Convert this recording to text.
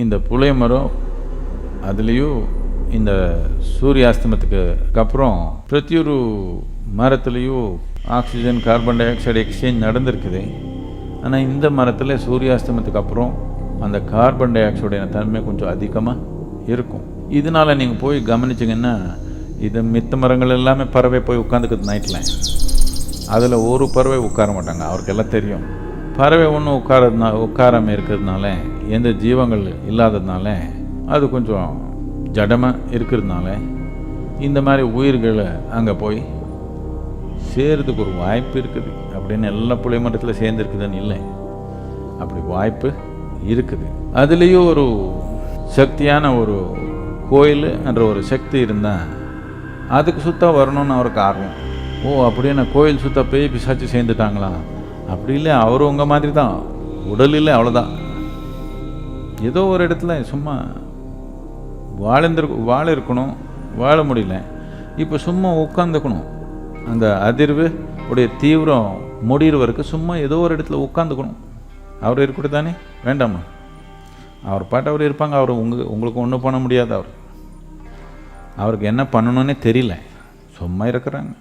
இந்த புளிய மரம் அதுலேயும் இந்த சூரியாஸ்தமத்துக்கு அப்புறம் பிரத்தியொரு மரத்துலேயும் oxygen carbon dioxide exchange நடந்திருக்குது. ஆனால் இந்த மரத்தில் சூரியாஸ்தமத்துக்கு அப்புறம் அந்த கார்பன் டை ஆக்சைடுடைய தன்மை கொஞ்சம் அதிகமாக இருக்கும். இதனால் நீங்கள் போய் கவனிச்சிங்கன்னா இது மித்த மரங்கள் எல்லாமே பறவை போய் உட்காந்துக்குது நைட்டில் அதில் ஒரு பறவை உட்கார மாட்டாங்க அவருக்கெல்லாம் தெரியும். பறவை ஒன்று உட்காரதுனா உட்காராமல் இருக்கிறதுனால எந்த ஜீவங்கள் இல்லாததுனால அது கொஞ்சம் ஜடமாக இருக்கிறதுனால இந்த மாதிரி உயிர்களை அங்கே போய் சேர்றதுக்கு ஒரு வாய்ப்பு இருக்குது. அப்படின்னு எல்லா புளிய மட்டத்தில் சேர்ந்துருக்குதுன்னு இல்லை. அப்படி வாய்ப்பு இருக்குது. அதுலேயும் ஒரு சக்தியான ஒரு கோயில் என்ற ஒரு சக்தி இருந்தால் அதுக்கு சுத்தம் வரணும்னு அவருக்கு ஆர்வம். ஓ அப்படின்னு கோயில் சுத்த பேய் பிசாச்சு சேர்ந்துட்டாங்களா? அப்படி இல்லை அவரும் உங்கள் மாதிரி தான். உடல் இல்லை அவ்வளோதான் ஏதோ ஒரு இடத்துல சும்மா வாழ்ந்திரு வாழ இருக்கணும் வாழ முடியல. இப்போ சும்மா உட்காந்துக்கணும் அந்த அதிர்வு உடைய தீவிரம் முடிகிற வரைக்கும் சும்மா ஏதோ ஒரு இடத்துல உட்காந்துக்கணும் அவர் இருக்கட்டும் தானே? வேண்டாமா? அவர் பாட்டு அவர் இருப்பாங்க. அவர் உங்க உங்களுக்கு ஒன்றும் பண்ண முடியாது அவர். அவருக்கு என்ன பண்ணணும்னே தெரியல. சும்மா இருக்கிறாங்க.